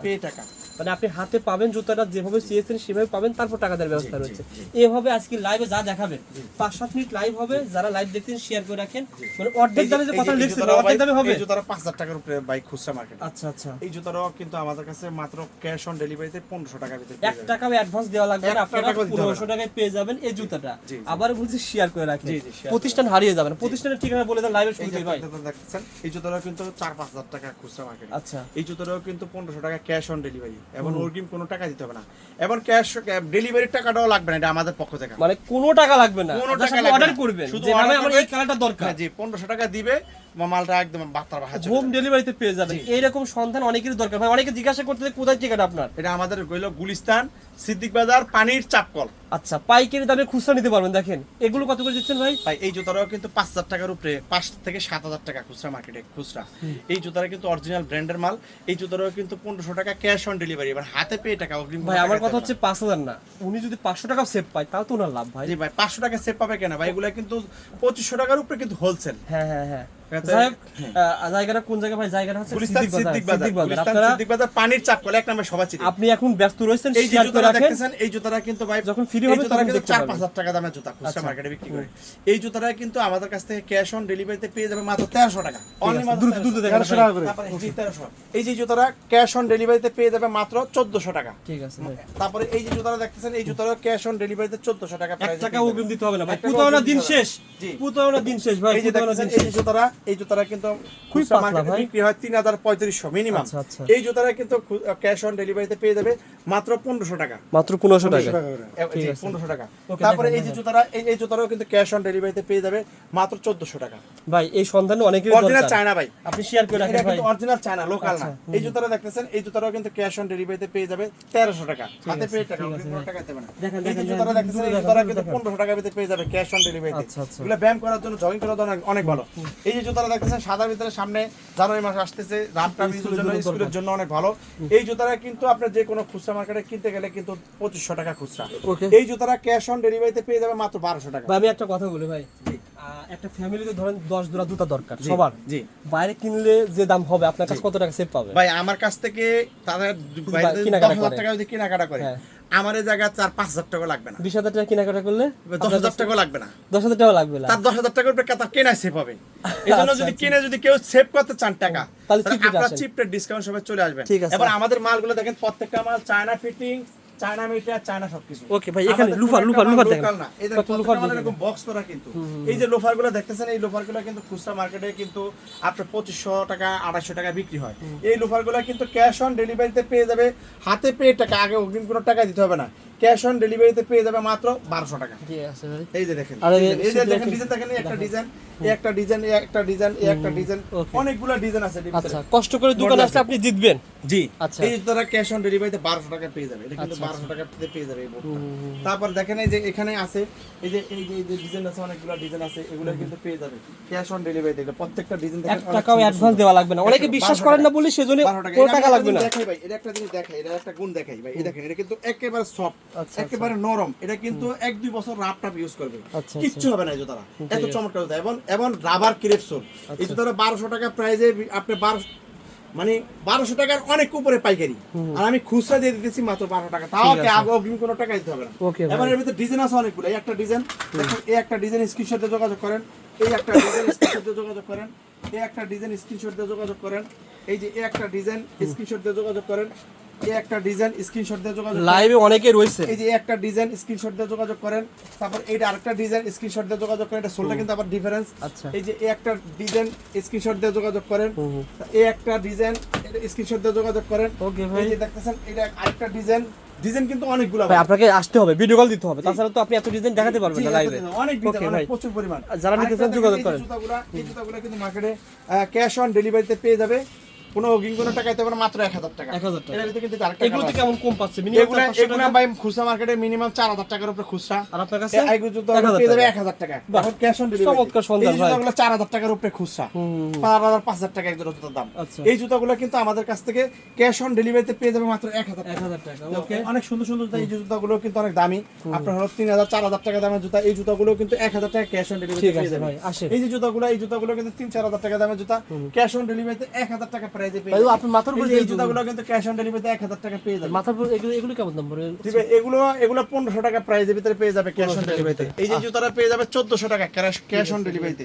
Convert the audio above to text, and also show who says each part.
Speaker 1: Pay টাকা
Speaker 2: মানে আপনি হাতে পাবেন জুতাটা যেভাবে চেয়েছেন সেভাবে পাবেন তারপর টাকা দেওয়ার ব্যবস্থা রয়েছে। এভাবে আজকে লাইভে যা দেখাবেন পাঁচ সাত মিনিট লাইভ হবে যারা লাইভ দেখতেন শেয়ার করে রাখেন। মানে অর্ধেক দামে যে কথা লিখছেন অর্ধেক দামে হবে।
Speaker 1: জুতাটা পাঁচ হাজার টাকার উপরে বাইক খুচরা মার্কেট
Speaker 2: আচ্ছা আচ্ছা।
Speaker 1: এই জুতাটাও কিন্তু আমাদের কাছে মাত্র ক্যাশ অন ডেলিভারিতে পনেরোশো টাকা ভিতরে
Speaker 2: এক টাকাও অ্যাডভান্স দেওয়া লাগবে না আপনারা পনেরোশো। টাকায় পেয়ে যাবেন এই জুতাটা। আবার বলছি শেয়ার করে রাখেন। প্রতিষ্ঠান হারিয়ে যাবেন। প্রতিষ্ঠানের ঠিকানা বলে দেন লাইভে
Speaker 1: এই
Speaker 2: শুনতে ভাই।
Speaker 1: দেখছেন এই জুতাটাও কিন্তু চার পাঁচ হাজার টাকা খুচরা মার্কেট
Speaker 2: আচ্ছা।
Speaker 1: এই জুতোটাও কিন্তু পনেরোশো টাকা ক্যাশ অন ডেলিভারি এবং অগ্রিম কোনো টাকা দিতে হবে না। এবং ক্যাশ ডেলিভারির টাকাটাও লাগবে না এটা আমাদের পক্ষ থেকে।
Speaker 2: মানে কোনো টাকা লাগবে না
Speaker 1: কোনো টাকা লাগবে
Speaker 2: অর্ডার। করবেন
Speaker 1: শুধু
Speaker 2: আমার এই খেলাটা দরকার।
Speaker 1: হ্যাঁ জি পনেরোশো টাকা দিবে মালটা একদম বাতার ভাষা
Speaker 2: হোম ডেলিভারিতে পেয়ে যাবেন। এইরকম সন্ধান অনেকেরই দরকার। ভাই অনেকে জিজ্ঞাসা করতে যে কোথায় ঠিকানা আপনার?
Speaker 1: এটা আমাদের গইল গুলিস্তান সিদ্দিক বাজার পানির চাপকল।
Speaker 2: আচ্ছা পাইকারি দামে খুচরা নিতে পারবেন দেখেন। এগুলো কত করে দিচ্ছেন ভাই?
Speaker 1: ভাই এই জুতাটাও কিন্তু পাঁচ হাজার টাকার উপরে পাঁচ থেকে সাত হাজার টাকা খুচরা মার্কেটে খুচরা। এই জুতাটা কিন্তু অরিজিনাল ব্র্যান্ডের মাল। এই জুতাটাও কিন্তু পনেরোশো টাকা ক্যাশ অন ডেলিভারি এবার হাতে পেয়ে টাকা অগ্রিম
Speaker 2: ভাই আমার কথা হচ্ছে পাঁচ হাজার না। উনি যদি পাঁচশো টাকা সেভ পায় তাও তো ওনার লাভ ভাই।
Speaker 1: ভাই পাঁচশো টাকা সেভ পাবে কেন? ভাই এগুলা কিন্তু পঁচিশশো টাকার উপরে কিন্তু হোলসেল
Speaker 2: হ্যাঁ হ্যাঁ হ্যাঁ। জায়গাটা কোন জায়গা ভাই? জায়গাটা হচ্ছে সিদ্দিক বাজার
Speaker 1: সিদ্দিক বাজার
Speaker 2: সিদ্দিক বাজার।
Speaker 1: গুলিস্তান
Speaker 2: আপনারা
Speaker 1: সিদ্দিক বাজার পানির চাপকল এক নামে সবাই চিনি
Speaker 2: আপনি এখন ব্যস্ত রয়েছেন
Speaker 1: এই যে জুতাটা দেখতেছেন এই জুতাটা কিন্তু ভাই
Speaker 2: যখন
Speaker 1: এই
Speaker 2: হবে তখন
Speaker 1: কিন্তু
Speaker 2: দেখতে
Speaker 1: চার
Speaker 2: পারবেন।
Speaker 1: পাঁচ হাজার টাকা দামের জুতা খুচরা
Speaker 2: আচ্ছা।
Speaker 1: মার্কেটে বিক্রি করে। এই জুতাটা কিন্তু আমাদের কাছ থেকে ক্যাশ অন ডেলিভারিতে পেয়ে যাবে মাত্র তেরোশো টাকা। Only মাত্র
Speaker 2: দ্রুত- দ্রুত
Speaker 1: 1300
Speaker 2: দেখান
Speaker 1: তেরোশো
Speaker 2: ভাই।
Speaker 1: টাকা। করে। এই যে 1300 এই যে জুতাটা ক্যাশ অন ডেলিভারিতে পেয়ে যাবে মাত্র চোদ্দশো টাকা।
Speaker 2: ঠিক আছে
Speaker 1: তারপরে এই যে জুতাটা দেখতেছেন এই জুতাটা ক্যাশ অন ডেলিভারিতে চোদ্দশো টাকা
Speaker 2: এক টাকা অগ্রিম দিতে হবে না ভাই। পুতাওনা দিন শেষ। পুতাওনা দিন শেষ ভাই
Speaker 1: এই যে দেখতেছেন এই জুতাটা এই জুতাটা কিন্তু
Speaker 2: খুবই পাতলা ভাই।
Speaker 1: বিক্রি হয় তিন হাজার পঁয়ত্রিশশো মিনিমাম
Speaker 2: আচ্ছা, আচ্ছা।
Speaker 1: এই জুতাটা কিন্তু ক্যাশ অন ডেলিভারিতে পেয়ে যাবে মাত্র পনেরোশো টাকা।
Speaker 2: মাত্র পনেরোশো টাকা।
Speaker 1: জি,
Speaker 2: ঠিক আছে।
Speaker 1: 1500 টাকা। তারপরে এই যে। জুতাটা এই এই জুতাটাও কিন্তু ক্যাশ অন ডেলিভারিতে পেয়ে যাবে মাত্র 1400 টাকা।
Speaker 2: ভাই এই সন্ধানে অনেকেরই
Speaker 1: অরিজিনাল চায়না ভাই।
Speaker 2: আপনি শেয়ার করে রাখেন ভাই।
Speaker 1: অরিজিনাল চায়না লোকাল না। এই জুতাটা দেখতেছেন এই জুতাটাও কিন্তু ক্যাশ অন ডেলিভারিতে পেয়ে যাবে 1300 টাকা। হাতে পেয়ে টাকা। টাকা দেবে না।
Speaker 2: দেখেন,
Speaker 1: এই জুতাটা দেখতেছেন এই জুতাটা কিন্তু
Speaker 2: দেখেন।
Speaker 1: 1500 টাকা পেয়ে যাবে ক্যাশ অন ডেলিভারিতে
Speaker 2: আচ্ছা, আচ্ছা।
Speaker 1: এগুলো ব্যায়াম করার জন্য জগিং করার জন্য অনেক ভালো। এই যে জুতাটা দেখতেছেন সাদার ভিতরে সামনে জানুয়ারি মাস আসতেছে রামটা
Speaker 2: স্কুলের
Speaker 1: জন্য স্কুলের জন্য অনেক ভালো। এই জুতাটা কিন্তু আপনার যে কোনো খুচরা মার্কেটে কিনতে গেলে কিন্তু 2500 টাকা খুচরা। এই জুতাটা ক্যাশ অন ডেলিভারিতে পেয়ে যাবে মাত্র 1200 টাকা।
Speaker 2: আমি একটা কথা বলি ভাই। একটা ফ্যামিলিতে ধরেন দশ জোড়া জুতা দরকার সবার।
Speaker 1: জি।
Speaker 2: বাইরে কিনলে যে দাম হবে আপনার কাছে কত টাকা সেভ পাবে?
Speaker 1: ভাই আমার কাছ থেকে তাদের
Speaker 2: বা- কেনাকাটা
Speaker 1: দশ হাজার
Speaker 2: করে।
Speaker 1: টাকা যদি কেনাকাটা করে
Speaker 2: হ্যাঁ।
Speaker 1: আমার এই জায়গায় চার পাঁচ হাজার টাকা লাগবে না
Speaker 2: বিশ হাজার টাকা কেনাকাটা করলে
Speaker 1: দশ হাজার টাকা লাগবে না
Speaker 2: দশ হাজার টাকা লাগবে না
Speaker 1: তার দশ হাজার টাকার উপরে তার কেনা সেভ হবে এই জন্য
Speaker 2: আচ্ছা,
Speaker 1: যদি
Speaker 2: আচ্ছা।
Speaker 1: কিনে যদি কেউ সেভ করতে চান টাকা
Speaker 2: তাহলে
Speaker 1: আপনার। চিপ ডিসকাউন্ট সবাই চলে আসবেন
Speaker 2: ঠিক আছে।
Speaker 1: এবার আমাদের মালগুলো দেখেন প্রত্যেকটা মাল China fitting China meter China সবকিছু।
Speaker 2: ওকে ভাই, এখানে লুফার, লুফার, লুফার দেখেন।
Speaker 1: না। এই দেখেন,
Speaker 2: কত লুফার
Speaker 1: এরকম বক্স করা কিন্তু। এই যে লোফারগুলো দেখতেছেন এই লোফারগুলো কিন্তু খুচরা মার্কেটে কিন্তু আপনার পঁচিশশো টাকা আড়াইশো টাকা বিক্রি হয়। এই লোফারগুলো কিন্তু ক্যাশ অন ডেলিভারিতে পেয়ে যাবে হাতে পেয়ে টাকা আগে অগ্রিম কোনো টাকা দিতে হবে না। ক্যাশ অন ডেলিভারিতে পেয়ে যাবে মাত্র বারোশো টাকা। এই যে দেখেন
Speaker 2: এই
Speaker 1: যে- দেখেন ডিজাইন দেখেন একটা ডিজাইন একটা ডিজাইন একটা ডিজাইন একটা ডিজাইন. অনেকগুলো ডিজাইন আছে
Speaker 2: আচ্ছা কষ্ট করে দোকানে আসলে আপনি জিতবেন।
Speaker 1: জি।
Speaker 2: আচ্ছা।
Speaker 1: এই তারা ক্যাশ অন ডেলিভারিতে বারোশো টাকা পেয়ে যাবে। এটা কিন্তু
Speaker 2: আচ্ছা,
Speaker 1: বারোশো টাকা পেয়ে যাবে এই বোর্ডটা। তারপর দেখেন এই যে এখানে আছে এই যে এই যে এই যে ডিজাইন আছে অনেকগুলো ডিজাইন আছে এগুলো কিন্তু পেয়ে যাবে। ক্যাশ অন ডেলিভারিতে এগুলো প্রত্যেকটা ডিজাইন
Speaker 2: এক টাকাও অ্যাডভান্স দেওয়া লাগবে না। অনেকে বিশ্বাস করেন না বলে সেজন্য কোনো টাকা লাগবে না।
Speaker 1: দেখাই ভাই এটা একটা জিনিস দেখাই এটা একটা গুণ দেখাই ভাই। এই দেখেন এটা কিন্তু একেবারে সফট
Speaker 2: আচ্ছা,
Speaker 1: একেবারে নরম। এটা কিন্তু এক দুই বছর রাব টাপ ইউজ করবে।
Speaker 2: আচ্ছা,
Speaker 1: কিচ্ছু হবে না এই জুতারা এত। চমৎকার। জুতা এবং এবং রাবার ক্রেপ সোল এই জুতারা বারোশো টাকা প্রাইজে আপনি বারোশো মানে বারোশো টাকার অনেক উপরে পাইকারি। আর আমি খুচরা দিয়ে দিতেছি মাত্র বারো টাকা। তাও। আগে অগ্রিম কোনো টাকা দিতে হবে না। এবার এর ভিতরে ডিজাইন আছে অনেকগুলো। এই একটা ডিজাইন দেখুন এই একটা ডিজাইন স্ক্রিনশট দিয়ে যোগাযোগ করেন। এই একটা ডিজাইন স্ক্রিনশট দিয়ে যোগাযোগ করেন। এই একটা ডিজাইন স্ক্রিনশট দিয়ে যোগাযোগ করেন। এই যে এই একটা ডিজাইন স্ক্রিনশট দিয়ে যোগাযোগ করেন। এই একটা ডিজাইন স্ক্রিনশট দিয়ে যোগাযোগ
Speaker 2: লাইভে অনেকে রয়েছে।
Speaker 1: এই যে একটা ডিজাইন স্ক্রিনশট দিয়ে যোগাযোগ করেন। তারপর এইটা আরেকটা ডিজাইন স্ক্রিনশট দিয়ে যোগাযোগ করেন। এটা সোলটা কিন্তু আবার ডিফারেন্স
Speaker 2: আচ্ছা।
Speaker 1: এই যে একটা ডিজাইন স্ক্রিনশট দিয়ে যোগাযোগ করেন। এই একটা ডিজাইন স্ক্রিনশট দিয়ে যোগাযোগ করেন।
Speaker 2: ওকে ভাই।
Speaker 1: এই যে দেখতেছেন এটা আরেকটা ডিজাইন। ডিজাইন কিন্তু অনেকগুলো
Speaker 2: ভাই আপনাকে আসতে হবে ভিডিও কল দিতে হবে। তাছাড়া তো আপনি এত ডিজাইন দেখাতে পারবেন না লাইভে
Speaker 1: অনেক ডিজাইন অনেক প্রচুর পরিমাণ।
Speaker 2: যারা নিতে চান যোগাযোগ করেন।
Speaker 1: এই জুতাগুলা কিন্তু মার্কেটে ক্যাশ অন ডেলিভারিতে পেয়ে যাবে। কোনো অগ্রিম কোনো টাকা দিতে মাত্র এক হাজার টাকা।
Speaker 2: 1000 টাকা।
Speaker 1: এর কিন্তু আরেকটা
Speaker 2: এগুলোতে কেমন কম পাচ্ছে? মিনিমাম
Speaker 1: এগুলা এগুলা ভাই খুচরা মার্কেটে মিনিমাম চার হাজার টাকার উপরে খুচরা।
Speaker 2: আর আপনার কাছে?
Speaker 1: এই এগুলো জুতো
Speaker 2: 1000
Speaker 1: পেয়ে যাবে এক হাজার টাকা। এখন ক্যাশ অন ডেলিভারি
Speaker 2: চমৎকার সন্ধান ভাই।
Speaker 1: জুতাগুলো চার হাজার টাকার উপরে খুচরা।
Speaker 2: হুম,
Speaker 1: হাজার পাঁচ হাজার টাকা এক জোড়া দাম।
Speaker 2: আচ্ছা।
Speaker 1: এই জুতাগুলো কিন্তু আমাদের কাছ থেকে ক্যাশ অন ডেলিভারিতে পেয়ে যাবে মাত্র এক হাজার
Speaker 2: এক
Speaker 1: টাকা
Speaker 2: হাজার টাকা
Speaker 1: ওকে
Speaker 2: ওকে
Speaker 1: অনেক সুন্দর সুন্দর এই জুতাগুলো কিন্তু অনেক দামি। আপনার হলো তিন হাজার চার হাজার টাকা দামের জুতা। এই জুতাগুলো কিন্তু এক হাজার টাকা ক্যাশ অন ডেলিভারি পেয়ে যাবে। এই যে জুতাগুলো এই জুতাগুলো কিন্তু তিন চার হাজার টাকা দামের জুতা। ক্যাশ অন ডেলিভারিতে এক হাজার টাকা প্রাইসে পেয়ে যাবেন।
Speaker 2: আপনার মাথার উপরে
Speaker 1: এই যে এই জুতাগুলো কিন্তু ক্যাশ অন ডেলিভারিতে এক হাজার টাকা পেয়ে যাবেন
Speaker 2: মাথার উপর এগুলো এগুলো কেমন দাম পড়বে
Speaker 1: এগুলো এগুলো পনেরোশো টাকা প্রাইজের ভিতরে পেয়ে যাবে ক্যাশ অন ডেলিভারিতে এই যে জুতাটা পেয়ে যাবে চোদ্দশো টাকা ক্যাশ ক্যাশ অন ডেলিভারিতে